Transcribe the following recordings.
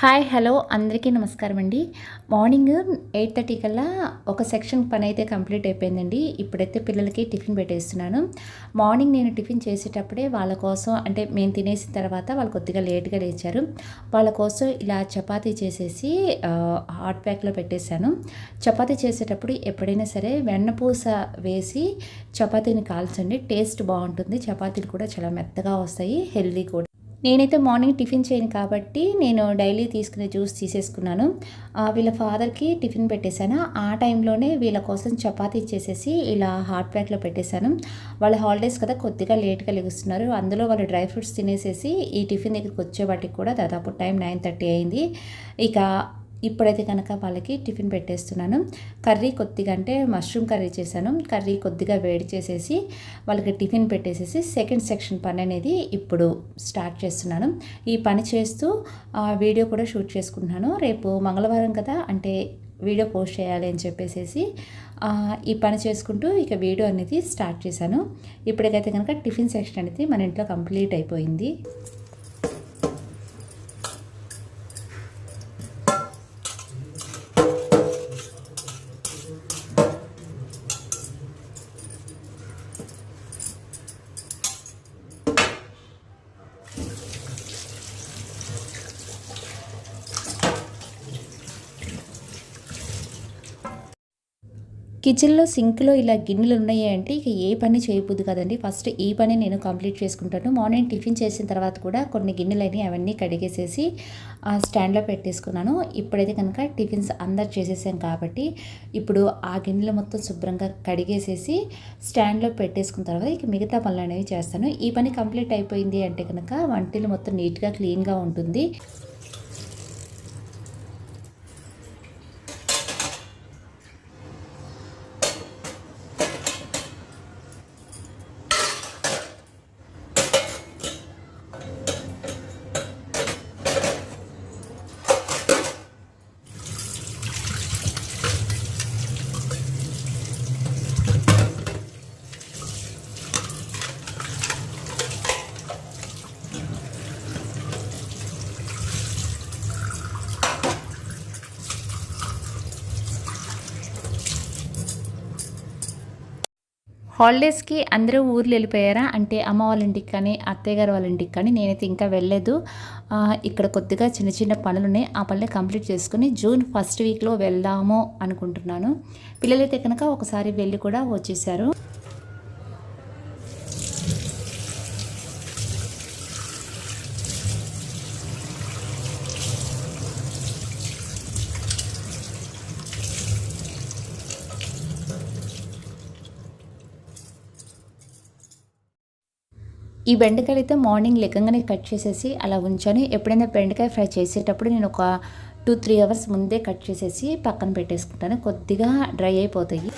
Hi hello అందరికీ నమస్కారం అండి మార్నింగ్ ఎయిట్ థర్టీ కల్లా ఒక సెక్షన్ పని అయితే కంప్లీట్ అయిపోయిందండి. ఇప్పుడైతే పిల్లలకి టిఫిన్ పెట్టేస్తున్నాను. మార్నింగ్ నేను టిఫిన్ చేసేటప్పుడే వాళ్ళ కోసం అంటే మేము తినేసిన తర్వాత వాళ్ళు కొద్దిగా లేట్గా లేచారు. వాళ్ళ కోసం ఇలా చపాతీ చేసేసి హాట్ ప్యాక్లో పెట్టేశాను. చపాతీ చేసేటప్పుడు ఎప్పుడైనా సరే వెన్నపూస వేసి చపాతీని కాల్చండి. టేస్ట్ బాగుంటుంది. చపాతీలు కూడా చాలా మెత్తగా వస్తాయి. హెల్దీ కూడా. నేనైతే మార్నింగ్ టిఫిన్ చేయను కాబట్టి నేను డైలీ తీసుకునే జ్యూస్ తీసేసుకున్నాను. వీళ్ళ ఫాదర్కి టిఫిన్ పెట్టేశాను. ఆ టైంలోనే వీళ్ళ కోసం చపాతీ చేసేసి ఇలా హాట్ ప్యాక్లో పెట్టేశాను. వాళ్ళ హాలిడేస్ కదా కొద్దిగా లేట్గా లెగుస్తున్నారు. అందులో వాళ్ళు డ్రై ఫ్రూట్స్ తినేసేసి ఈ టిఫిన్ దగ్గరికి వచ్చేవాటికి కూడా దాదాపు టైం నైన్ థర్టీ అయింది. ఇక ఇప్పుడైతే కనుక వాళ్ళకి టిఫిన్ పెట్టేస్తున్నాను. కర్రీ కొద్దిగా అంటే మష్రూమ్ కర్రీ చేశాను. కర్రీ కొద్దిగా వేడి చేసేసి వాళ్ళకి టిఫిన్ పెట్టేసేసి సెకండ్ సెక్షన్ పని అనేది ఇప్పుడు స్టార్ట్ చేస్తున్నాను. ఈ పని చేస్తూ వీడియో కూడా షూట్ చేసుకుంటున్నాను. రేపు మంగళవారం కదా అంటే వీడియో పోస్ట్ చేయాలి అని చెప్పేసి ఈ పని చేసుకుంటూ ఇక వీడియో అనేది స్టార్ట్ చేశాను. ఇప్పటికైతే కనుక టిఫిన్ సెక్షన్ అనేది మన ఇంట్లో కంప్లీట్ అయిపోయింది. కిచెన్లో సింక్లో ఇలా గిన్నెలు ఉన్నాయి అంటే ఇక ఏ పని చేయబుద్ది కదండి. ఫస్ట్ ఈ పని నేను కంప్లీట్ చేసుకుంటాను. మార్నింగ్ టిఫిన్ చేసిన తర్వాత కూడా కొన్ని గిన్నెలని అవన్నీ కడిగేసేసి ఆ స్టాండ్లో పెట్టేసుకున్నాను. ఇప్పుడైతే కనుక టిఫిన్స్ అందరు చేసేసాం కాబట్టి ఇప్పుడు ఆ గిన్నెలు మొత్తం శుభ్రంగా కడిగేసేసి స్టాండ్లో పెట్టేసుకున్న తర్వాత ఇక మిగతా పనులు అనేవి చేస్తాను. ఈ పని కంప్లీట్ అయిపోయింది అంటే కనుక వంటలు మొత్తం నీట్గా క్లీన్గా ఉంటుంది. హాలిడేస్కి అందరూ ఊర్లు వెళ్ళిపోయారా? అంటే అమ్మ వాళ్ళ ఇంటికి కానీ అత్తయ్యగారు వాళ్ళ ఇంటికి కానీ నేనైతే ఇంకా వెళ్ళలేదు. ఇక్కడ కొద్దిగా చిన్న చిన్న పనులు ఉన్నాయి ఆ పనులు కంప్లీట్ చేసుకుని జూన్ ఫస్ట్ వీక్లో వెళ్దాము అనుకుంటున్నాను. పిల్లలైతే కనుక ఒకసారి వెళ్ళి కూడా వచ్చేసారు. ఈ బెండకాయలు అయితే మార్నింగ్ లెక్కగానే కట్ చేసేసి అలా ఉంచాను. ఎప్పుడైనా బెండకాయ ఫ్రై చేసేటప్పుడు నేను ఒక టూ త్రీ అవర్స్ ముందే కట్ చేసేసి పక్కన పెట్టేసుకుంటాను. కొద్దిగా డ్రై అయిపోతాయి.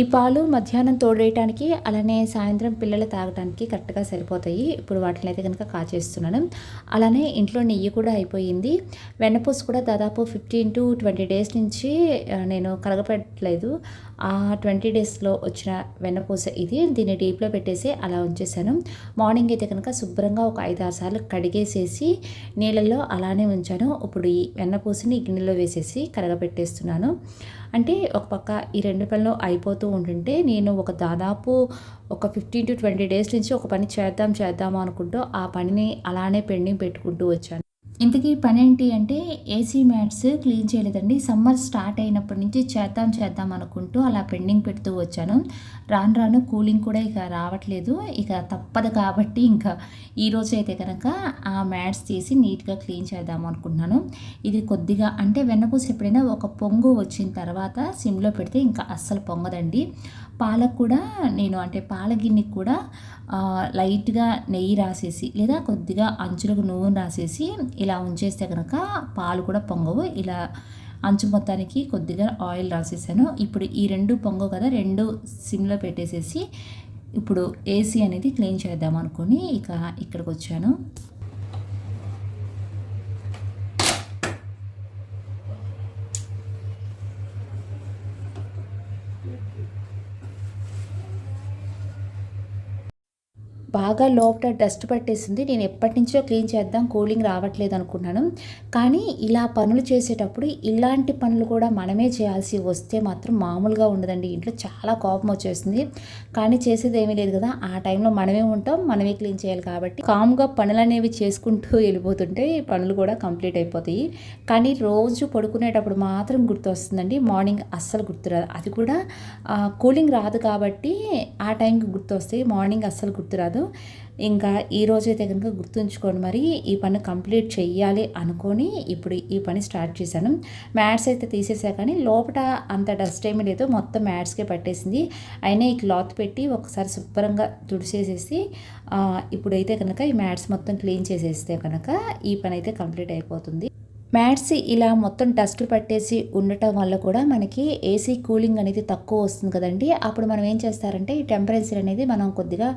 ఈ పాలు మధ్యాహ్నం తోడేయటానికి అలానే సాయంత్రం పిల్లలు తాగడానికి కరెక్ట్గా సరిపోతాయి. ఇప్పుడు వాటిని అయితే కనుక కాచేస్తున్నాను. అలానే ఇంట్లో నెయ్యి కూడా అయిపోయింది. వెన్నపూస కూడా దాదాపు ఫిఫ్టీన్ టు ట్వంటీ డేస్ నుంచి నేను కలగపెట్టలేదు. ఆ ట్వంటీ డేస్లో వచ్చిన వెన్నపూస ఇది. దీన్ని డీప్లో పెట్టేసి అలా ఉంచేసాను. మార్నింగ్ అయితే కనుక శుభ్రంగా ఒక ఐదు ఆరు సార్లు కడిగేసేసి నీళ్ళల్లో అలానే ఉంచాను. ఇప్పుడు ఈ వెన్నపూసని గిన్నెలో వేసేసి కరగపెట్టేస్తున్నాను అంటే ఒక పక్క ఈ రెండు పనులు అయిపోతూ ఉంటుంటే నేను ఒక దాదాపు ఒక ఫిఫ్టీన్ టు ట్వంటీ డేస్ నుంచి ఒక పని చేద్దాం చేద్దాం అనుకుంటూ ఆ పనిని అలానే పెండింగ్ పెట్టుకుంటూ వచ్చాను. ఇంతకీ పని ఏంటి అంటే ఏసీ మ్యాట్స్ క్లీన్ చేయలేదండి. సమ్మర్ స్టార్ట్ అయినప్పటి నుంచి చేద్దాం చేద్దాం అనుకుంటూ అలా పెండింగ్ పెడుతూ వచ్చాను. రాను రాను కూలింగ్ కూడా ఇక రావట్లేదు. ఇక తప్పదు కాబట్టి ఇంకా ఈరోజు అయితే కనుక ఆ మ్యాట్స్ తీసి నీట్గా క్లీన్ చేద్దాం అనుకుంటున్నాను. ఇది కొద్దిగా అంటే వెన్నపూస ఎప్పుడైనా ఒక పొంగు వచ్చిన తర్వాత సిమ్లో పెడితే ఇంకా అస్సలు పొంగదండి. పాలకు కూడా నేను అంటే పాల గిన్నెకి కూడా లైట్గా నెయ్యి రాసేసి లేదా కొద్దిగా అంచులకు నూనె రాసేసి ఇలా ఉంచేస్తే కనుక పాలు కూడా పొంగవు. ఇలా అంచు మొత్తానికి కొద్దిగా ఆయిల్ రాసేసాను. ఇప్పుడు ఈ రెండు పొంగవు కదా రెండు సిమ్లో పెట్టేసేసి ఇప్పుడు ఏసీ అనేది క్లీన్ చేద్దాం అనుకుని ఇక ఇక్కడికి వచ్చాను. బాగా లోపల డస్ట్ పట్టేసింది. నేను ఎప్పటి నుంచో క్లీన్ చేద్దాం కూలింగ్ రావట్లేదు అనుకున్నాను. కానీ ఇలా పనులు చేసేటప్పుడు ఇలాంటి పనులు కూడా మనమే చేయాల్సి వస్తే మాత్రం మామూలుగా ఉండదండి. ఇంట్లో చాలా కోపం వచ్చేసింది. కానీ చేసేది ఏమీ లేదు కదా. ఆ టైంలో మనమే ఉంటాం మనమే క్లీన్ చేయాలి కాబట్టి. కామ్గా పనులు అనేవి చేసుకుంటూ వెళ్ళిపోతుంటే పనులు కూడా కంప్లీట్ అయిపోతాయి. కానీ రోజు పడుకునేటప్పుడు మాత్రం గుర్తొస్తుందండి. మార్నింగ్ అస్సలు గుర్తురాదు. అది కూడా కూలింగ్ రాదు కాబట్టి ఆ టైంకి గుర్తొస్తాయి. మార్నింగ్ అస్సలు గుర్తురాదు. ఇంకా ఈ అయితే కనుక గుర్తుంచుకోండి మరి ఈ పని కంప్లీట్ చెయ్యాలి అనుకొని ఇప్పుడు ఈ పని స్టార్ట్ చేశాను. మ్యాట్స్ అయితే తీసేసా కానీ లోపల అంత డస్ట్ ఏమీ లేదు. మొత్తం మ్యాట్స్కే పట్టేసింది. అయినా ఈ క్లాత్ పెట్టి ఒకసారి శుభ్రంగా తుడిసేసేసి ఇప్పుడైతే కనుక ఈ మ్యాట్స్ మొత్తం క్లీన్ చేసేస్తే కనుక ఈ పని అయితే కంప్లీట్ అయిపోతుంది. మ్యాట్స్ ఇలా మొత్తం డస్ట్ పట్టేసి ఉండటం వల్ల కూడా మనకి ఏసీ కూలింగ్ అనేది తక్కువ వస్తుంది కదండి. అప్పుడు మనం ఏం చేస్తారంటే ఈ టెంపరేచర్ అనేది మనం కొద్దిగా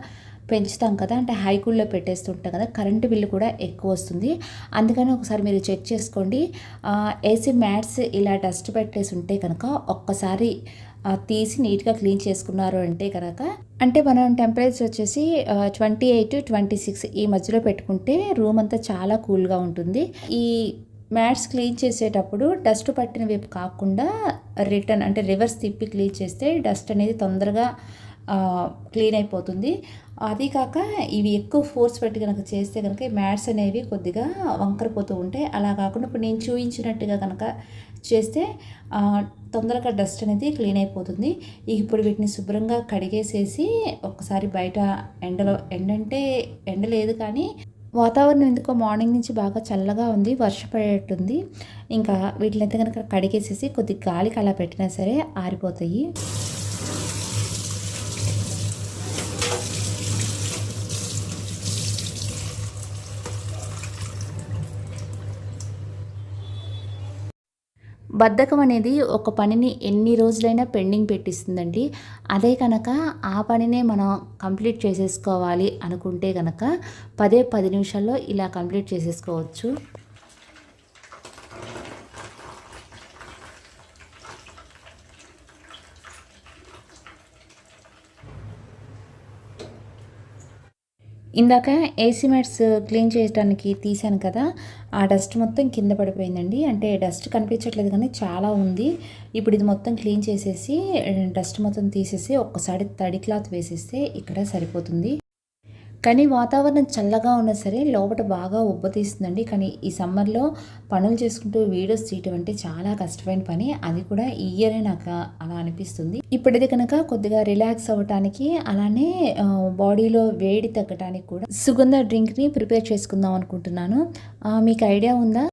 పెంచుతాం కదా అంటే హై కూల్లో పెట్టేస్తుంటాం కదా కరెంటు బిల్లు కూడా ఎక్కువ వస్తుంది. అందుకని ఒకసారి మీరు చెక్ చేసుకోండి. ఏసీ మ్యాట్స్ ఇలా డస్ట్ పెట్టేసి ఉంటే కనుక ఒక్కసారి తీసి నీట్గా క్లీన్ చేసుకున్నారు అంటే కనుక అంటే మనం టెంపరేచర్ వచ్చేసి ట్వంటీ ఎయిట్ ట్వంటీ సిక్స్ ఈ మధ్యలో పెట్టుకుంటే రూమ్ అంతా చాలా కూల్గా ఉంటుంది. ఈ మ్యాట్స్ క్లీన్ చేసేటప్పుడు డస్ట్ పట్టిన వైపు కాకుండా రిటర్న్ అంటే రివర్స్ తిప్పి క్లీన్ చేస్తే డస్ట్ అనేది తొందరగా క్లీన్ అయిపోతుంది. అది కాక ఇవి ఎక్కువ ఫోర్స్ పెట్టి కనుక చేస్తే కనుక ఈ మ్యాట్స్ అనేవి కొద్దిగా వంకరిపోతూ ఉంటాయి. అలా కాకుండా ఇప్పుడు నేను చూపించినట్టుగా కనుక చేస్తే తొందరగా డస్ట్ అనేది క్లీన్ అయిపోతుంది. ఇప్పుడు వీటిని శుభ్రంగా కడిగేసేసి ఒకసారి బయట ఎండలో ఎండ అంటే ఎండ లేదు కానీ వాతావరణం ఎందుకో మార్నింగ్ నుంచి బాగా చల్లగా ఉంది వర్షపడేటుంది ఇంకా వీటిని అయితే కనుక కడిగేసేసి కొద్ది గాలికి అలా పెట్టినా సరే ఆరిపోతాయి. బద్ధకం అనేది ఒక పనిని ఎన్ని రోజులైనా పెండింగ్ పెట్టిస్తుందండి. అదే కనుక ఆ పనినే మనం కంప్లీట్ చేసేసుకోవాలి అనుకుంటే కనుక పదే పది నిమిషాల్లో ఇలా కంప్లీట్ చేసేసుకోవచ్చు. ఇందాక ఏసీ మ్యాట్స్ క్లీన్ చేయడానికి తీసాను కదా ఆ డస్ట్ మొత్తం కింద పడిపోయిందండి. అంటే డస్ట్ కనిపించట్లేదు కానీ చాలా ఉంది. ఇప్పుడు ఇది మొత్తం క్లీన్ చేసేసి డస్ట్ మొత్తం తీసేసి ఒక్కసారి తడి క్లాత్ వేసేస్తే ఇక్కడ సరిపోతుంది. కానీ వాతావరణం చల్లగా ఉన్నా సరే లోపల బాగా ఉబ్బతీస్తుందండి. కానీ ఈ సమ్మర్లో పనులు చేసుకుంటూ వీడియోస్ తీయటం అంటే చాలా కష్టమైన పని. అది కూడా ఈ ఇయరే నాకు అలా అనిపిస్తుంది. ఇప్పుడైతే కనుక కొద్దిగా రిలాక్స్ అవ్వటానికి అలానే బాడీలో వేడి తగ్గటానికి కూడా సుగంధ డ్రింక్ని ప్రిపేర్ చేసుకుందాం అనుకుంటున్నాను. మీకు ఐడియా ఉందా?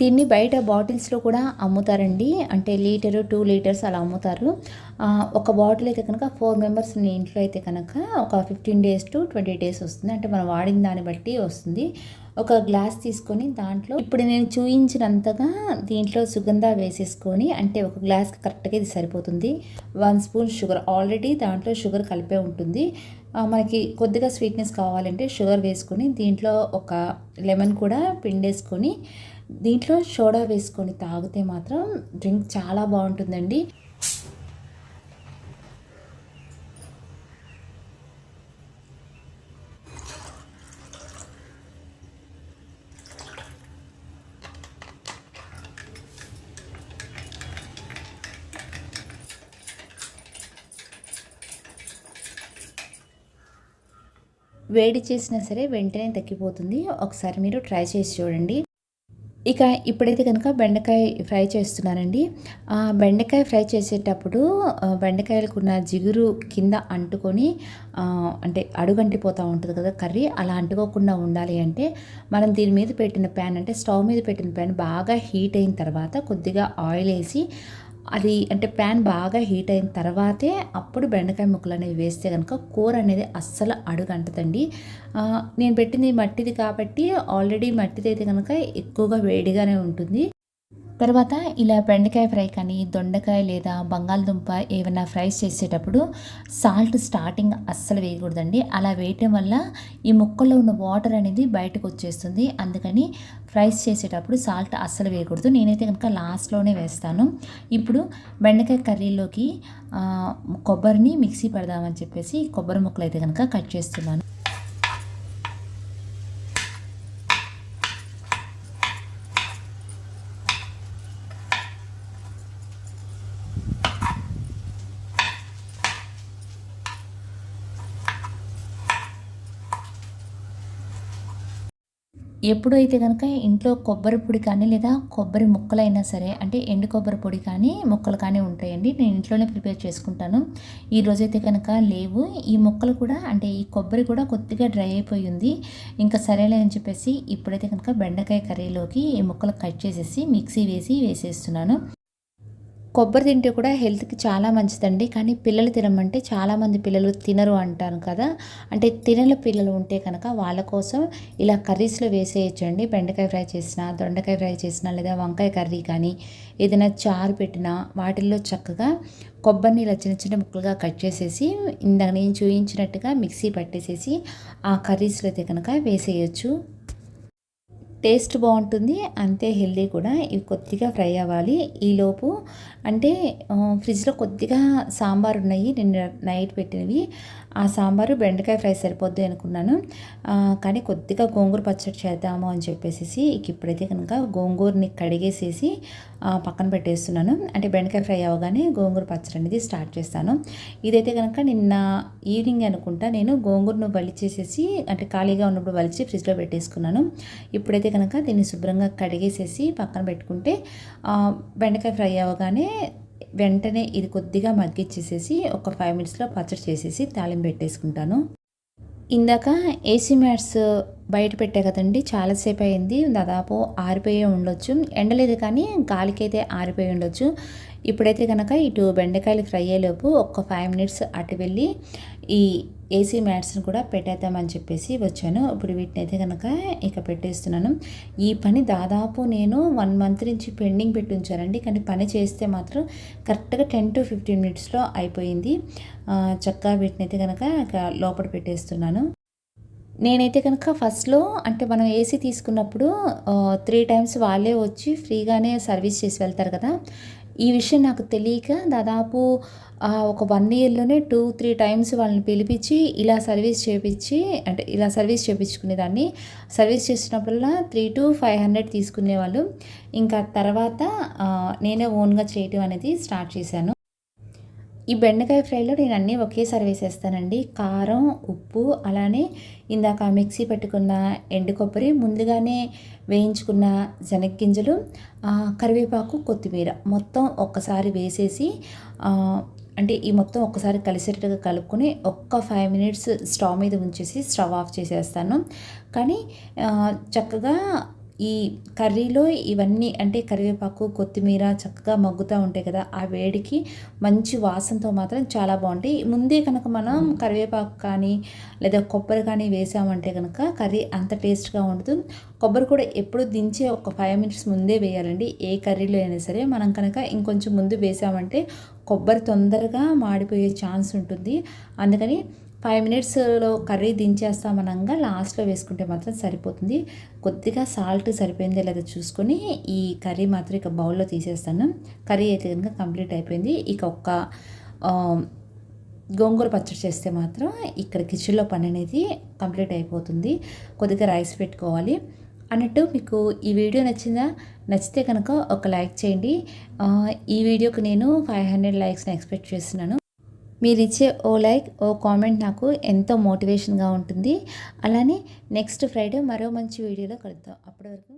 దీన్ని బయట బాటిల్స్లో కూడా అమ్ముతారండి. అంటే లీటరు టూ లీటర్స్ అలా అమ్ముతారు. ఒక బాటిల్ అయితే కనుక ఫోర్ మెంబర్స్ ఉన్న ఇంట్లో అయితే కనుక ఒక fifteen days to twenty days వస్తుంది. అంటే మనం వాడిన దాన్ని బట్టి వస్తుంది. ఒక గ్లాస్ తీసుకొని దాంట్లో ఇప్పుడు నేను చూయించినంతగా దీంట్లో సుగంధ వేసేసుకొని అంటే ఒక గ్లాస్కి కరెక్ట్గా ఇది సరిపోతుంది. One spoon sugar. ఆల్రెడీ దాంట్లో షుగర్ కలిపే ఉంటుంది. మనకి కొద్దిగా స్వీట్నెస్ కావాలంటే షుగర్ వేసుకొని దీంట్లో ఒక లెమన్ కూడా పిండేసుకొని దీంట్లో సోడా వేసుకొని తాగితే మాత్రం డ్రింక్ చాలా బాగుంటుందండి. వేడి చేసినా సరే వెంటనే తగ్గిపోతుంది. ఒకసారి మీరు ట్రై చేసి చూడండి. ఇక ఇప్పుడైతే కనుక బెండకాయ ఫ్రై చేస్తున్నానండి. ఆ బెండకాయ ఫ్రై చేసేటప్పుడు బెండకాయలకున్న జిగురు కింద అంటుకొని అంటే అడుగంటిపోతూ ఉంటుంది కదా కర్రీ అలా అంటుకోకుండా ఉండాలి అంటే మనం దీని మీద పెట్టిన ప్యాన్ అంటే స్టవ్ మీద పెట్టిన ప్యాన్ బాగా హీట్ అయిన తర్వాత కొద్దిగా ఆయిల్ వేసి అది అంటే ప్యాన్ బాగా హీట్ అయిన తర్వాతే అప్పుడు బెండకాయ ముక్కలు అనేవి వేస్తే కనుక కూర అనేది అస్సలు అడుగు అంటదండి నేను పెట్టింది మట్టిది కాబట్టి ఆల్రెడీ మట్టిది అయితే కనుక ఎక్కువగా వేడిగానే ఉంటుంది. తర్వాత ఇలా బెండకాయ ఫ్రై కానీ దొండకాయ లేదా బంగాళదుంప ఏమైనా ఫ్రైస్ చేసేటప్పుడు సాల్ట్ స్టార్టింగ్ అస్సలు వేయకూడదండి. అలా వేయటం వల్ల ఈ ముక్కల్లో ఉన్న వాటర్ అనేది బయటకు వచ్చేస్తుంది. అందుకని ఫ్రైస్ చేసేటప్పుడు సాల్ట్ అస్సలు వేయకూడదు. నేనైతే కనుక లాస్ట్లోనే వేస్తాను. ఇప్పుడు బెండకాయ కర్రీలోకి కొబ్బరిని మిక్సీ పెడదామని చెప్పేసి కొబ్బరి ముక్కలు అయితే కనుక కట్ చేస్తున్నాను. ఎప్పుడైతే కనుక ఇంట్లో కొబ్బరి పొడి కానీ లేదా కొబ్బరి ముక్కలైనా సరే అంటే ఎండు కొబ్బరి పొడి కానీ ముక్కలు కానీ ఉంటాయండి. నేను ఇంట్లోనే ప్రిపేర్ చేసుకుంటాను. ఈ రోజైతే కనుక లేవు. ఈ ముక్కలు కూడా అంటే ఈ కొబ్బరి కూడా కొద్దిగా డ్రై అయిపోయి ఉంది. ఇంకా సరేలే అని చెప్పేసి ఇప్పుడైతే కనుక బెండకాయ కర్రీలోకి ఈ ముక్కలు కట్ చేసేసి మిక్సీ వేసి వేసేస్తున్నాను. కొబ్బరి తింటే కూడా హెల్త్కి చాలా మంచిదండి. కానీ పిల్లలు తినమంటే చాలామంది పిల్లలు తినరు అంటారు కదా. అంటే తినని పిల్లలు ఉంటే కనుక వాళ్ళ కోసం ఇలా కర్రీస్లో వేసేయచ్చండి. బెండకాయ ఫ్రై చేసినా దొండకాయ ఫ్రై చేసినా లేదా వంకాయ కర్రీ కానీ ఏదైనా చారు పెట్టినా వాటిల్లో చక్కగా కొబ్బరిని ఇలా చిన్న చిన్న ముక్కలుగా కట్ చేసేసి ఇందాక నేను చూపించినట్టుగా మిక్సీ పట్టేసేసి ఆ కర్రీస్లో అయితే కనుక వేసేయచ్చు. టేస్ట్ బాగుంటుంది అంతే హెల్దీ కూడా. ఇవి కొద్దిగా ఫ్రై అవ్వాలి. ఈలోపు అంటే ఫ్రిడ్జ్లో కొద్దిగా సాంబార్ ఉన్నాయి. నేను నైట్ పెట్టినవి. ఆ సాంబారు బెండకాయ ఫ్రై సరిపోద్ది అనుకున్నాను. కానీ కొద్దిగా గోంగూర పచ్చడి చేద్దాము అని చెప్పేసి ఇక ఇప్పుడైతే కనుక గోంగూరని కడిగేసేసి పక్కన పెట్టేస్తున్నాను. అంటే బెండకాయ ఫ్రై అవ్వగానే గోంగూర పచ్చడి అనేది స్టార్ట్ చేస్తాను. ఇదైతే కనుక నిన్న ఈవినింగ్ అనుకుంటా నేను గోంగూరను వలిచేసేసి అంటే ఖాళీగా ఉన్నప్పుడు వలిచి ఫ్రిడ్జ్లో పెట్టేసుకున్నాను. ఇప్పుడైతే కనుక దీన్ని శుభ్రంగా కడిగేసేసి పక్కన పెట్టుకుంటే బెండకాయ ఫ్రై అవ్వగానే వెంటనే ఇది కొద్దిగా మగ్గిచ్చేసేసి ఒక ఫైవ్ మినిట్స్లో పచ్చడి చేసేసి తాలింపు పెట్టేసుకుంటాను. ఇందాక ఏసీ మ్యాట్స్ బయట పెట్టే కదండి చాలాసేపు అయింది. దాదాపు ఆరిపోయే ఉండొచ్చు. ఎండలేదు కానీ గాలికైతే ఆరిపోయి ఉండొచ్చు. ఇప్పుడైతే కనుక ఇటు బెండకాయలు ఫ్రై అయ్యేలోపు ఒక ఫైవ్ మినిట్స్ అటు వెళ్ళి ఈ ఏసీ మ్యాట్స్ని కూడా పెట్టేద్దామని చెప్పేసి వచ్చాను. ఇప్పుడు వీటిని అయితే కనుక ఇక పెట్టేస్తున్నాను. ఈ పని దాదాపు నేను వన్ మంత్ నుంచి పెండింగ్ పెట్టి ఉంచానండి. కానీ పని చేస్తే మాత్రం కరెక్ట్గా టెన్ టు ఫిఫ్టీన్ మినిట్స్లో అయిపోయింది. చక్కగా వీటిని అయితే కనుక ఇక లోపల పెట్టేస్తున్నాను. నేనైతే కనుక ఫస్ట్లో అంటే మనం ఏసీ తీసుకున్నప్పుడు త్రీ టైమ్స్ వాళ్ళే వచ్చి ఫ్రీగానే సర్వీస్ చేసి వెళ్తారు కదా. ఈ విషయం నాకు తెలియక దాదాపు ఒక వన్ ఇయర్లోనే టూ త్రీ టైమ్స్ వాళ్ళని పిలిపించి ఇలా సర్వీస్ చేపించి అంటే ఇలా సర్వీస్ చేపించుకునేదాన్ని. సర్వీస్ చేసినప్పుడల్లా త్రీ టు ఫైవ్ హండ్రెడ్ తీసుకునేవాళ్ళు. ఇంకా తర్వాత నేనే ఓన్గా చేయటం అనేది స్టార్ట్ చేశాను. ఈ బెండకాయ ఫ్రైలో నేను అన్నీ ఒకేసారి వేసేస్తానండి కారం ఉప్పు అలానే ఇందాక మిక్సీ పెట్టుకున్న ఎండు కొబ్బరి ముందుగానే వేయించుకున్న శనగ్గింజలు కరివేపాకు కొత్తిమీర. మొత్తం ఒక్కసారి వేసేసి అంటే ఈ మొత్తం ఒక్కసారి కలిసేటట్టుగా కలుపుకొని ఒక్క ఫైవ్ మినిట్స్ స్టవ్ మీద ఉంచేసి స్టవ్ ఆఫ్ చేసేస్తాను. కానీ చక్కగా ఈ కర్రీలో ఇవన్నీ అంటే కరివేపాకు కొత్తిమీర చక్కగా మగ్గుతూ ఉంటాయి కదా ఆ వేడికి మంచి వాసనతో మాత్రం చాలా బాగుంటాయి. ముందే కనుక మనం కరివేపాకు కానీ లేదా కొబ్బరి కానీ వేసామంటే కనుక కర్రీ అంత టేస్ట్గా ఉండదు. కొబ్బరి కూడా ఎప్పుడు దించే ఒక ఫైవ్ మినిట్స్ ముందే వేయాలండి. ఏ కర్రీలో అయినా సరే మనం కనుక ఇంకొంచెం ముందు వేసామంటే కొబ్బరి తొందరగా మాడిపోయే ఛాన్స్ ఉంటుంది. అందుకని ఫైవ్ మినిట్స్లో కర్రీ దించేస్తామనంగా లాస్ట్లో వేసుకుంటే మాత్రం సరిపోతుంది. కొద్దిగా సాల్ట్ సరిపోయిందో లేదో చూసుకొని ఈ కర్రీ మాత్రం ఇక బౌల్లో తీసేస్తాను. కర్రీ అయితే కనుక కంప్లీట్ అయిపోయింది. ఇక ఒక్క గోంగూర పచ్చడి చేస్తే మాత్రం ఇక్కడ కిచెన్లో పని అనేది కంప్లీట్ అయిపోతుంది. కొద్దిగా రైస్ పెట్టుకోవాలి. అన్నట్టు మీకు ఈ వీడియో నచ్చిందా? నచ్చితే కనుక ఒక లైక్ చేయండి. ఈ వీడియోకి నేను ఫైవ్ హండ్రెడ్ లైక్స్ని ఎక్స్పెక్ట్ చేస్తున్నాను. మీరు ఇచ్చే ఓ లైక్ ఓ కామెంట్ నాకు ఎంతో మోటివేషన్గా ఉంటుంది. అలానే నెక్స్ట్ ఫ్రైడే మరో మంచి వీడియోలో కలుద్దాం. అప్పటి వరకు